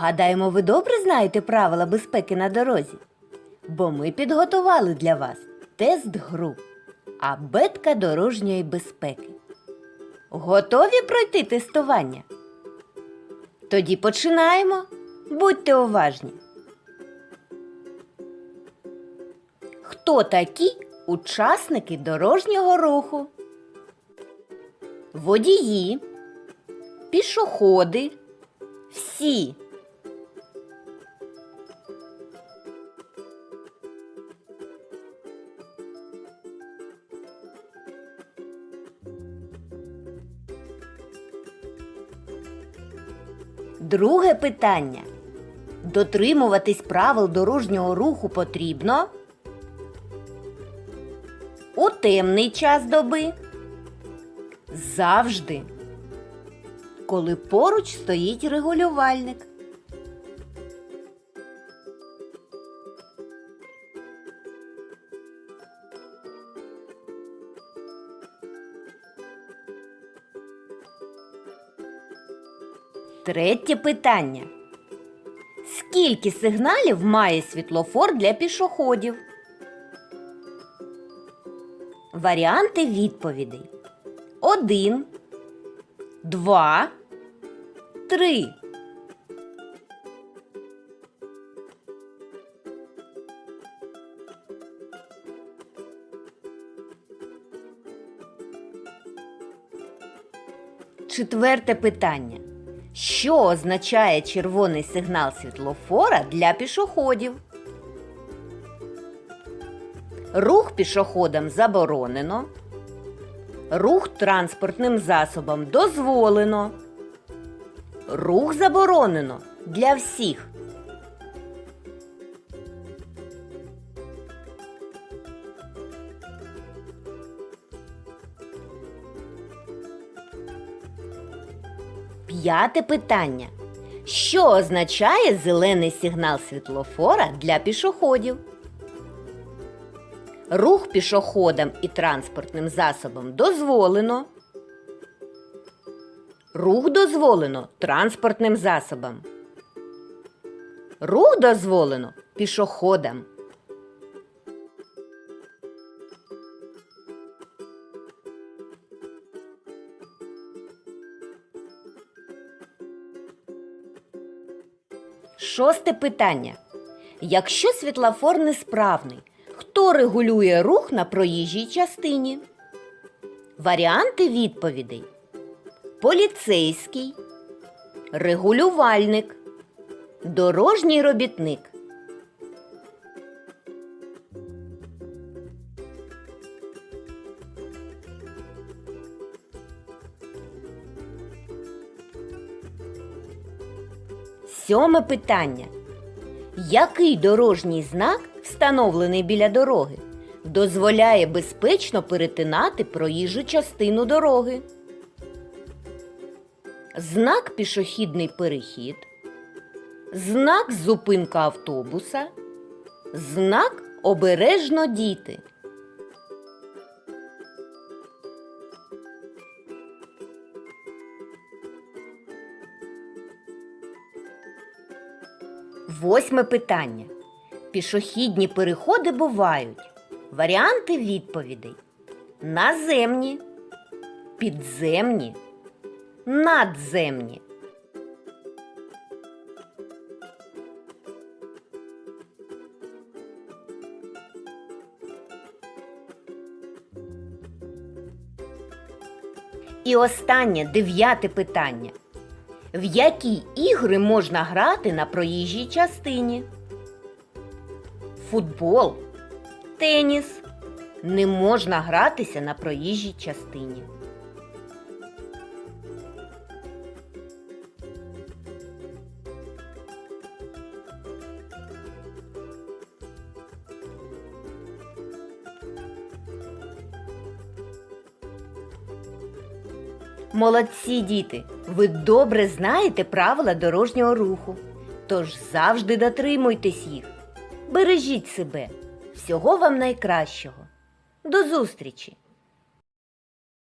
Гадаємо, ви добре знаєте правила безпеки на дорозі, бо ми підготували для вас тест-гру Абетка дорожньої безпеки. Готові пройти тестування? Тоді починаємо. Будьте уважні. Хто такі учасники дорожнього руху? Водії, пішоходи, всі. Друге питання. Дотримуватись правил дорожнього руху потрібно у темний час доби. Завжди. Коли поруч стоїть регулювальник. Третє питання. Скільки сигналів має світлофор для пішоходів? Варіанти відповідей. Один, два, три. Четверте питання. Що означає червоний сигнал світлофора для пішоходів? Рух пішоходам заборонено. Рух транспортним засобам дозволено. Рух заборонено для всіх. П'яте питання. Що означає зелений сигнал світлофора для пішоходів? Рух пішоходам і транспортним засобам дозволено. Рух дозволено транспортним засобам. Рух дозволено пішоходам. Шосте питання. Якщо світлофор несправний, хто регулює рух на проїжджій частині? Варіанти відповідей: поліцейський, регулювальник, дорожній робітник. Сьоме питання. Який дорожній знак, встановлений біля дороги, дозволяє безпечно перетинати проїжджу частину дороги? Знак пішохідний перехід, знак зупинка автобуса, знак обережно діти. Восьме питання. Пішохідні переходи бувають. Варіанти відповідей: наземні, підземні, надземні. І останнє дев'яте питання. В які ігри можна грати на проїжджій частині? Футбол, теніс. Не можна гратися на проїжджій частині. Молодці діти! Ви добре знаєте правила дорожнього руху. Тож завжди дотримуйтесь їх. Бережіть себе. Всього вам найкращого. До зустрічі!